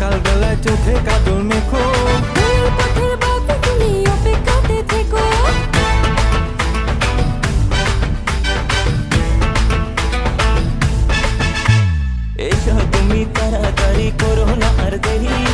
সকাল বেলায় চোখে কাজল মেখো পথের বাতি তুমি তাড়াতাড়ি করো না আর দেরি।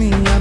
money. I'm